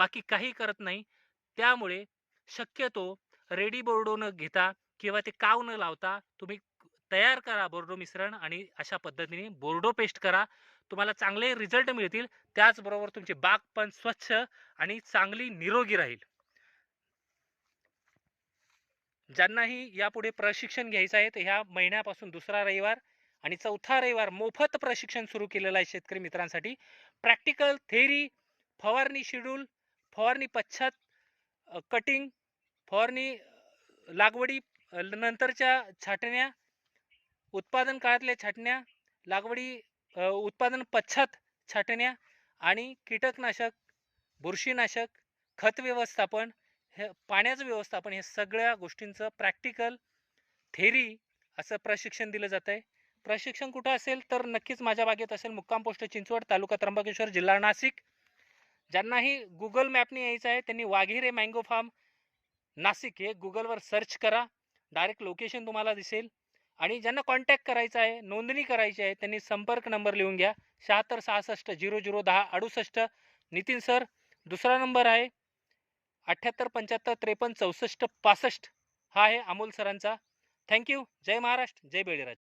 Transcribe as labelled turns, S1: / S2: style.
S1: बाकी काही करत नाही. त्यामुळे शक्यतो रेडी बोर्डो न घेता किंवा ते काव न लावता तुम्ही तयार करा बोर्डो मिश्रण आणि अशा पद्धतीने बोर्डो पेस्ट करा. तुम्हाला चांगले रिझल्ट मिळतील. त्याचबरोबर तुमची बाग पण स्वच्छ आणि चांगली निरोगी राहील. ज्यांनाही यापुढे प्रशिक्षण घ्यायचं आहे तर ह्या महिन्यापासून दुसरा रविवार आणि चौथा रविवार मोफत प्रशिक्षण सुरू केलेलं आहे शेतकरी मित्रांसाठी. प्रॅक्टिकल थेरी फवारणी शेड्यूल फवारणी पश्चात कटिंग फवारणी लागवडी नंतरच्या छाटण्या उत्पादन काळातल्या छाटण्या लागवडी उत्पादन पश्चात छाटण्या आणि कीटकनाशक बुरशीनाशक खत व्यवस्थापन हे पाण्याचं व्यवस्थापन हे सगळ्या गोष्टींचं प्रॅक्टिकल थेरी असं प्रशिक्षण दिलं जात आहे प्रशिक्षण कुठं असेल तर नक्कीच माझ्या बागेत असेल मुक्काम पोस्ट चिंचवड तालुका त्र्यंबकेश्वर जिल्हा नाशिक. ज्यांनाही गुगल मॅपने यायचं आहे त्यांनी वाघेरे मँगो फार्म नाशिक हे गुगलवर सर्च करा. डायरेक्ट लोकेशन तुम्हाला दिसेल. आणि ज्यांना कॉन्टॅक्ट करायचा आहे नोंदणी करायची आहे त्यांनी संपर्क नंबर लिहून घ्या. शहात्तर सहासष्ट झिरो झिरो दहा अडुसष्ट. नितीन सर दुसरा नंबर आहे. अठ्ठ्याहत्तर पंच्याहत्तर त्रेपन्न चौसष्ट पासष्ट. हा आहे अमोल सरांचा. थँक्यू जय महाराष्ट्र. जय बेळीराज.